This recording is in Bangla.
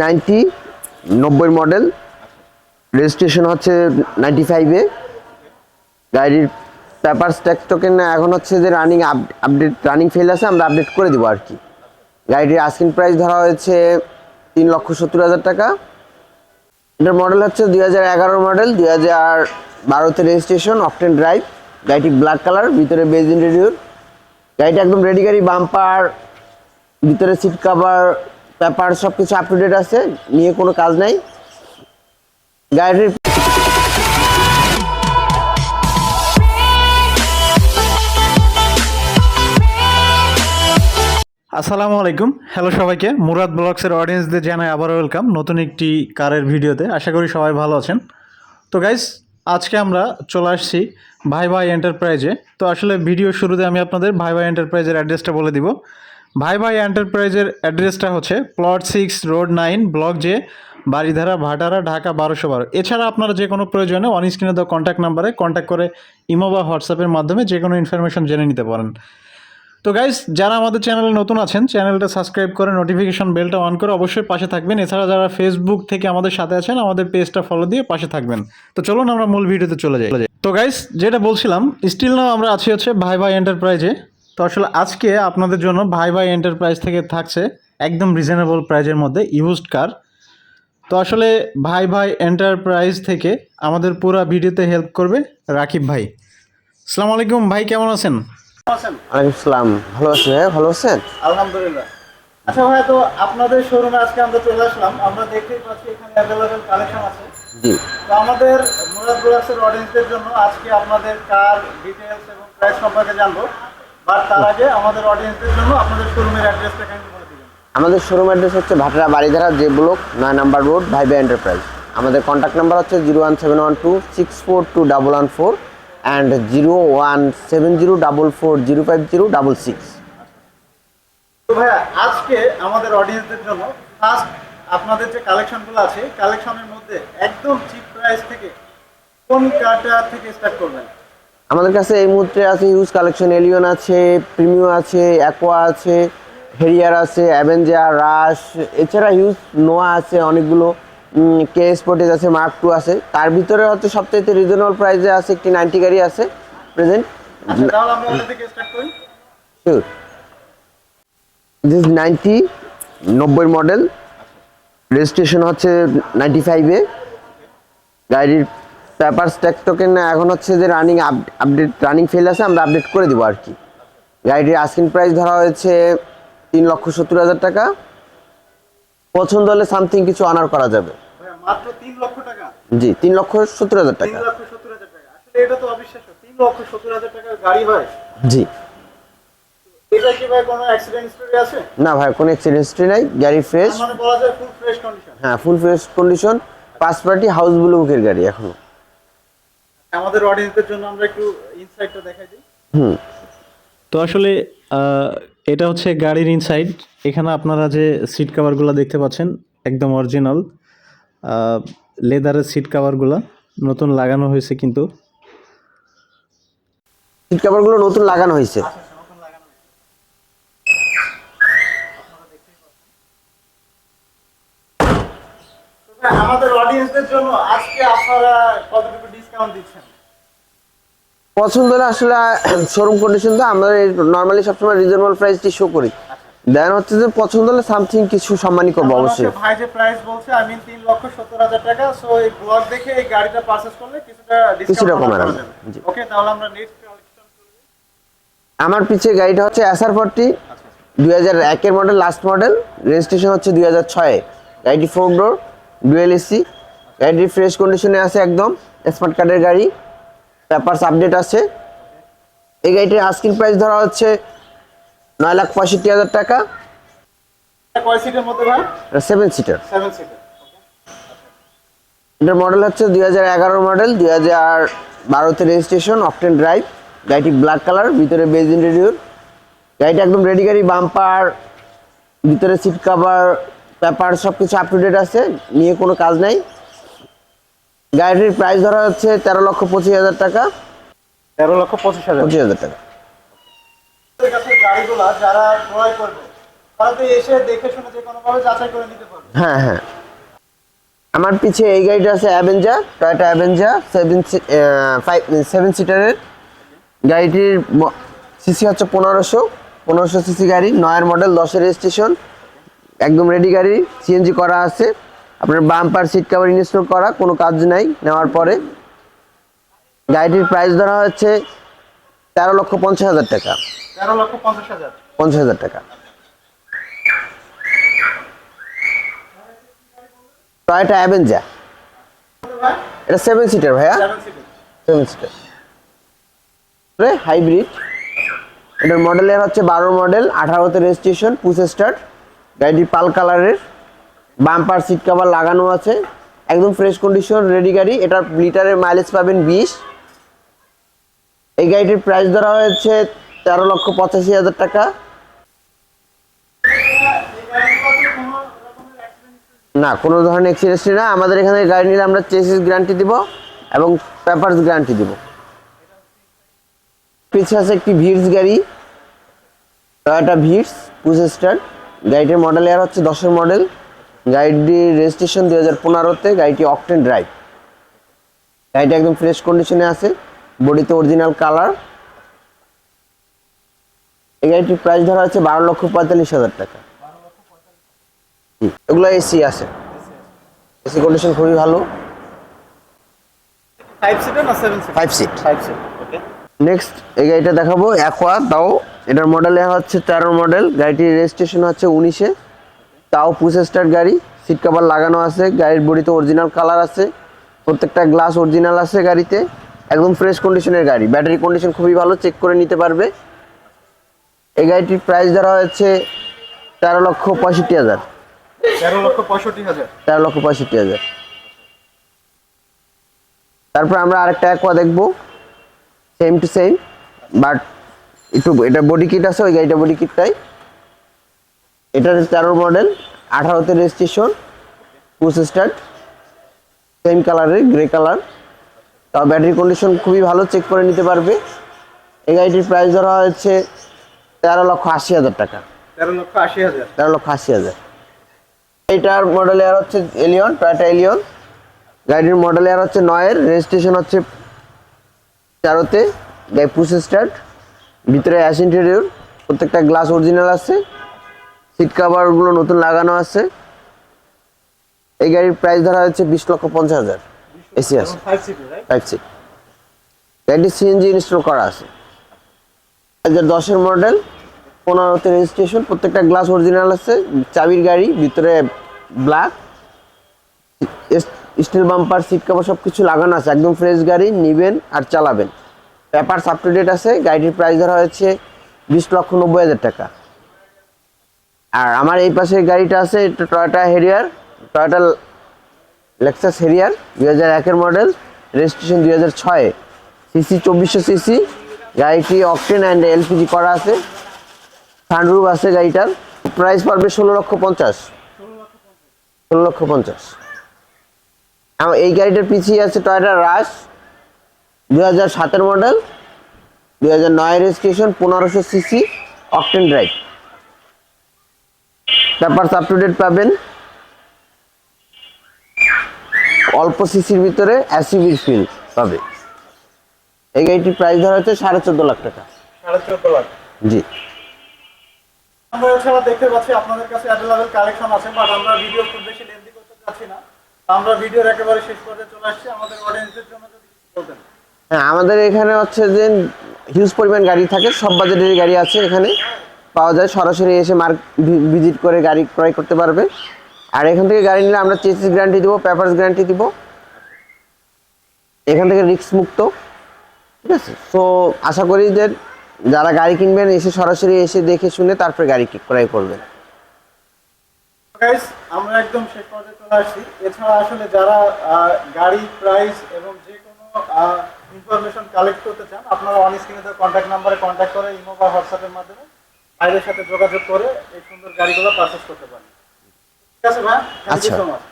নাইনটি, নব্বই মডেল। রেজিস্ট্রেশন হচ্ছে নাইনটি ফাইভে গাড়ির পেপার স্ট্যাক টোকেন এখন হচ্ছে যে রানিং আপডেট রানিং ফেল আছে, আমরা আপডেট করে দেবো আর কি। গাড়িটির আস্কিং প্রাইস ধরা হয়েছে তিন লক্ষ সত্তর হাজার টাকা। এটার মডেল হচ্ছে দুই হাজার এগারো মডেল দুই হাজার বারোতে রেজিস্ট্রেশন অপটেন ড্রাইভ গাড়িটি ব্ল্যাক কালার ভিতরে বেজ ইন্টেরিয়র গাড়িটা একদম রেডি গাড়ি বাম্পার ভিতরে সিট কাভার পেপার সব কিছু আপ টু ডেট আছে, নিয়ে কোনো কাজ নাই। গাড়ির আসসালামু আলাইকুম। হ্যালো সবাইকে। মুরাদ ব্লগসের অডিয়েন্সদের জানাই আবার ওয়েলকাম নতুন একটি কারের ভিডিওতে। আশা করি সবাই ভালো আছেন। তো গাইস আজকে আমরা চলে আসছি ভাই ভাই এন্টারপ্রাইজে তো আসলে ভিডিও শুরুতে আমি আপনাদের ভাই ভাই এন্টারপ্রাইজের অ্যাড্রেসটা বলে দিব। ভাই ভাই এন্টারপ্রাইজের অ্যাড্রেসটা হচ্ছে plot six road nine block J Baridhara Bhatara, Dhaka, বারোশো বারো। এছাড়া আপনারা যে কোনো প্রয়োজনে অন স্ক্রিনে দেওয়া কন্ট্যাক্ট নাম্বারে কন্ট্যাক্ট করে ইমো বা হোয়াটসঅ্যাপের মাধ্যমে যে কোনো ইনফরমেশন জেনে নিতে পারেন। তো গাইস যারা আমাদের চ্যানেলে নতুন আছেন চ্যানেলটা সাবস্ক্রাইব করে নোটিফিকেশন বেলটা অন করে অবশ্যই পাশে থাকবেন। এছাড়া যারা ফেসবুক থেকে আমাদের সাথে আছেন, আমাদের পেজটা ফলো দিয়ে পাশে থাকবেন। তো চলুন আমরা মূল ভিডিওতে চলে যাই। তো গাইস যেটা বলছিলাম স্টিল নাও আমরা আছি হচ্ছে ভাই ভাই এন্টারপ্রাইজে তো আসলে আজকে আপনাদের জন্য ভাই ভাই এন্টারপ্রাইজ থেকে থাকছে একদম রিজনেবল প্রাইজের মধ্যে ইউজড কার তো আসলে ভাই ভাই এন্টারপ্রাইজ থেকে আমাদের পুরো ভিডিওতে হেল্প করবে রাকিব ভাই। আসসালামু আলাইকুম ভাই কেমন আছেন? আছেন? আসসালাম। ভালো আছেন হ্যাঁ ভালো আছেন? আলহামদুলিল্লাহ। আচ্ছা ভাই তো আপনাদের শোরুমে আজকে আমরা চলে আসলাম। আমরা দেখতেই পাচ্ছি এখানে অ্যাভেলেবেল কালেকশন আছে। জি। তো আমাদের মুরাদ ব্লগসের অডিয়েন্সদের জন্য আজকে আপনাদের কার ডিটেলস এবং প্রাইস সম্পর্কে জানব। বাট তার আগে আমাদের অডিয়েন্সদের জন্য আপনাদের শোরুমের অ্যাড্রেসটা কাইন্ডলি বলে দিবেন। আমাদের শোরুম অ্যাড্রেস হচ্ছে ভাটরা বাড়িধারা যে ব্লক নয় নাম্বার রোড ভাই ভাই এন্টারপ্রাইজ আমাদের কন্ট্যাক্ট নাম্বার হচ্ছে zero one seven one two six four two double one four and zero one seven zero double four zero five zero double six তো ভাইয়া আজকে আমাদের অডিয়েন্সদের জন্য ফার্স্ট আপনাদের যে কালেকশনগুলো আছে কালেকশনের মধ্যে একদম চিপ প্রাইস থেকে কোন কারটা থেকে স্টার্ট করবেন? আমাদের কাছে এই মুহূর্তে আছে হিউজ কালেকশন এলিয়ন আছে প্রিমিও আছে অ্যাকোয়া আছে হেরিয়ার আছে অ্যাভেঞ্জার রাশ এছাড়া হিউজ নোয়া আছে অনেকগুলো কে স্পোর্টেজ আছে মার্ক টু আছে। তার ভিতরে হচ্ছে সবথেকে রিজনেবল প্রাইসে আছে একটি নাইনটি গাড়ি আছে প্রেজেন্ট দিস নাইনটি নব্বই মডেল রেজিস্ট্রেশন হচ্ছে নাইনটি ফাইভে গাড়ির পেপার স্ট্যাক টোকেন এখন হচ্ছে যে রানিং আপডেট রানিং ফেল আছে আমরা আপডেট করে দিব আর কি। গাড়িটির আস্কিং প্রাইস ধরা হয়েছে তিন লক্ষ সত্তর হাজার টাকা। পছন্দ হলে সামথিং কিছু অনার করা যাবে। জি তিন লক্ষ সত্তর হাজার টাকা। জি। না ভাই কোনো অ্যাক্সিডেন্ট হিস্ট্রি নাই গাড়ি ফ্রেশ মানে হ্যাঁ ফুল ফ্রেশ কন্ডিশন পাঁচ পার্টি হাউস ব্লু বুকের গাড়ি এখনও। আমাদের অডিয়েন্সদের জন্য আমরা একটু ইনসাইটটা দেখাই দিই। হুম। তো আসলে এটা হচ্ছে গাড়ির ইনসাইড এখানে আপনারা যে সিট কাভারগুলো দেখতে পাচ্ছেন একদম অরিজিনাল লেদারের সিট কাভারগুলো নতুন লাগানো হয়েছে কিন্তু। সিট কাভারগুলো নতুন লাগানো হয়েছে। আমাদের অডিয়েন্সদের জন্য আজকে আপনারা কতটুকু পছন্দ হলে আসলে শোরুম কন্ডিশন তো আমরা নর্মালি সবসময় রিজনেবল প্রাইসটি শো করি। দেন হচ্ছে যে পছন্দ হলে সামথিং কিছু সম্মানই করব অবশ্যই। ভাই যে প্রাইস বলছে আমি লক্ষ সত্তর হাজার টাকা সো এই ব্লগ দেখে এই গাড়িটা করলে কিছুটা কিছুটা কমে যাবে। ওকে তাহলে আমরা নেক্সট আমার পিছে গাড়িটা হচ্ছে এসআর ফোরটি দুই হাজার একের মডেল লাস্ট মডেল রেজিস্ট্রেশন হচ্ছে দুই হাজার ছয়ে। গাড়িটি ফোর ডোর ডুয়েল এসি গাড়িটি ফ্রেশ কন্ডিশনে আছে একদম স্মার্ট কার্ডের গাড়ি পেপারস আপডেট আছে। এই গাড়িটির আস্কিং প্রাইস ধরা হচ্ছে নয় লাখ পঁয়ষট্টি হাজার টাকা। সেভেন সিটার এটার মডেল হচ্ছে দুই হাজার এগারো মডেল দুই হাজার বারোতে রেজিস্ট্রেশন অপটেন ড্রাইভ গাড়িটি ব্ল্যাক কালার ভিতরে বেজ ইন্টেরিয়র গাড়িটা একদম রেডি গাড়ি বাম্পার ভিতরে সিট কাভার পেপার সব কিছু আপ টু ডেট আছে নিয়ে কোনো কাজ নাই। গাড়িটির প্রাইস ধরা হচ্ছে তেরো লক্ষ পঁচিশ হাজার টাকা। তেরো লক্ষ পঁচিশ হাজার। পঁচিশ হাজার টাকা। আমাদের কাছে গাড়িগুলা যারা ক্রয় করবে তারা তো এসে দেখে শুনে যে কোনো ভাবে যাচাই করে নিতে পারবে। হ্যাঁ হ্যাঁ। আমার পিছে এই গাড়িটা আছে Avanza Toyota Avanza seven five seven সিটারের গাড়িটির সিসি হচ্ছে পনেরোশো। পনেরোশো সিসি গাড়ি নয়ের মডেল দশের রেজিস্ট্রেশন একদম রেডি গাড়ি সিএনজি করা আছে। আপনার বাম্পার সিট কাভার ইনস্টল করা কোনো কাজ নাই নেওয়ার পরে গাড়িটির প্রাইস ধরা হচ্ছে তেরো লক্ষ পঞ্চাশ হাজার টাকা। তেরো লক্ষ পঞ্চাশ হাজার। পঞ্চাশ হাজার টাকা। টয়োটা অ্যাভেঞ্জার এটা সেভেন সিটার ভাইয়া। সেভেন সিটার হাইব্রিড এটার মডেলের হচ্ছে বারো মডেল আঠারোতে রেজিস্ট্রেশন পুশ স্টার্ট গাড়িটি পাল কালারের বাম্পার সিট কভার লাগানো আছে। একদম ফ্রেশ কন্ডিশন রেডি গাড়ি। এটার লিটারের মাইলেজ পাবেন বিশ। এই গাড়িটির প্রাইস ধরা হয়েছে তেরো লক্ষ পঁচাশি হাজার টাকা। না, কোনো ধরনের এক্সিডেন্ট না। আমাদের এখানে গাড়ি নিলে আমরা চেসিস গ্যারান্টি দিব এবং পেপার্স গ্যারান্টি দিব। পিছিয়ে আছে একটি ভিড়স গাড়ি। টয়োটা ভিড়স পুজ স্টার গাড়িটির মডেল এয়ার হচ্ছে দশের মডেল গাড়িটির রেজিস্ট্রেশন দুই হাজার পনেরোতে গাড়িটি অকটেন ড্রাইভ গাড়িটা একদম ফ্রেশ কন্ডিশনে আছে বডিতে অরিজিনাল কালার এই গাড়িটির প্রাইস ধরা হচ্ছে বারো লক্ষ পঁয়তাল্লিশ হাজার টাকা। এগুলো এসি আছে। এসি কন্ডিশন খুবই ভালো। ফাইভ সিট নেক্সট এই গাড়িটা দেখাবো অ্যাকোয়া তাও। এটার মডেল হচ্ছে তেরো মডেল গাড়িটির রেজিস্ট্রেশন হচ্ছে উনিশে। তাও পুশ স্টার গাড়ি। সিট কভার লাগানো আছে গাড়ির বডিতে অরিজিনাল কালার আছে প্রত্যেকটা গ্লাস অরিজিনাল আছে গাড়িতে একদম ফ্রেশ কন্ডিশনের গাড়ি। ব্যাটারি কন্ডিশন খুবই ভালো চেক করে নিতে পারবে। এই গাড়িটির প্রাইস ধরা হচ্ছে তেরো লক্ষ পঁয়ষট্টি হাজার। তেরো লক্ষ পঁয়ষট্টি হাজার। তেরো লক্ষ পঁয়ষট্টি হাজার। তারপর আমরা আরেকটা অ্যাকোয়া দেখব। সেম টু সেম বাট একটু এটা বডি কিট আছে ওই গাড়িটা বডি কিটটাই এটার তেরো মডেল আঠারোতে রেজিস্ট্রেশন পুশ স্টার্ট সেম কালারের গ্রে কালার তাও ব্যাটারি কন্ডিশন খুবই ভালো চেক করে নিতে পারবে। এই গাড়িটির প্রাইস ধরা হয়েছে তেরো লক্ষ আশি হাজার টাকা। তেরো লক্ষ আশি হাজার। তেরো লক্ষ আশি হাজার। এইটার মডেল এয়ার হচ্ছে এলিয়ন টয়টা এলিয়ন গাড়ির মডেল এয়ার হচ্ছে নয়ের রেজিস্ট্রেশন হচ্ছে তেরোতে। গাড়ি পুশ স্টার্ট ভিতরে অ্যাশ ইন্টেরিয়র প্রত্যেকটা গ্লাস অরিজিনাল আছে। সিট কাভারগুলো নতুন লাগানো আছে। এই গাড়ির প্রাইস ধরা হচ্ছে বিশ লক্ষ পঞ্চাশ হাজার। এসি আছে। Five seater right type C গাড়িটি সিএনজি ইনস্টল করা আছে। দু হাজার দশের মডেল পনেরোতে রেজিস্ট্রেশন প্রত্যেকটা গ্লাস অরিজিনাল আছে চাবির গাড়ি ভিতরে black steel bumper seat cover সব কিছু লাগানো আছে। একদম ফ্রেশ গাড়ি নেবেন আর চালাবেন। পেপার আপ টু ডেট আছে। গাড়িটির প্রাইস ধরা হয়েছে বিশ লক্ষ নব্বই হাজার টাকা। আর আমার এই পাশে গাড়িটা আছে এটা Toyota Harrier Toyota Lexus Harrier দুই হাজার একের মডেল রেজিস্ট্রেশন দুই হাজার ছয়ে সিসি চব্বিশশো সিসি গাড়িটি অকটেন অ্যান্ড এলপিজি করা আছে সানরুফ আছে গাড়িটার প্রাইস পড়বে ষোলো লক্ষ পঞ্চাশ। ষোলো লক্ষ পঞ্চাশ। এই গাড়িটার পিছিয়ে আছে টয়োটা রাশ দুই হাজার সাতের মডেল দুই হাজার নয় রেজিস্ট্রেশন পনেরোশো সিসি অকটেন ড্রাইভ তারপর আপ টু ডেট পাবেন অল্প সিসির ভিতরে অ্যাসিভির ফিল পাবে। এই গাড়িটির প্রাইস ধরা হচ্ছে সাড়ে চোদ্দ লাখ টাকা। সাড়ে চোদ্দ লাখ। জি। আমরা দেখতে পাচ্ছি আপনাদের কাছে অ্যাভেলেবেল কালেকশন আছে বাট আমরা ভিডিও খুব বেশি লেন্দি করতে চাচ্ছি না। আমরা ভিডিওর একেবারে শেষ পর্যায়ে চলে আসছি। আমাদের অডিয়েন্সের জন্য যদি কিছু বলতেন। হ্যাঁ আমাদের এখানে হচ্ছে যে হিউজ পরিমাণ গাড়ি থাকে সব বাজেটের গাড়ি আছে এখানে। পাওয়া যায়, সরাসরি এসে মার্ক ভিজিট করে গাড়ি ক্রয় করতে পারবে। আর এখান থেকে গাড়ি নিলে আমরা চেসিস গ্যারান্টি দিব, পেপারস গ্যারান্টি দিব। এখান থেকে রিস্ক মুক্ত। ঠিক আছে? সো আশা করি যে যারা গাড়ি কিনবেন, এসে সরাসরি এসে দেখে শুনে তারপরে গাড়ি ক্রয় করবেন। আমরা একদম শেষ পর্যায়ে চলে আসছি। এছাড়া আসলে যারা গাড়ি প্রাইস এবং যে কোনো ইনফরমেশন কালেক্ট করতে চান, আপনারা অন স্ক্রিনে কন্ট্যাক্ট নাম্বারে কন্ট্যাক্ট করে ইমো বা হোয়াটসঅ্যাপের মাধ্যমে ভাইদের সাথে যোগাযোগ করে এই সুন্দর গাড়িগুলো পারচেস করতে পারেন। ঠিক আছে ভাই? থ্যাংক ইউ আচ্ছা। So much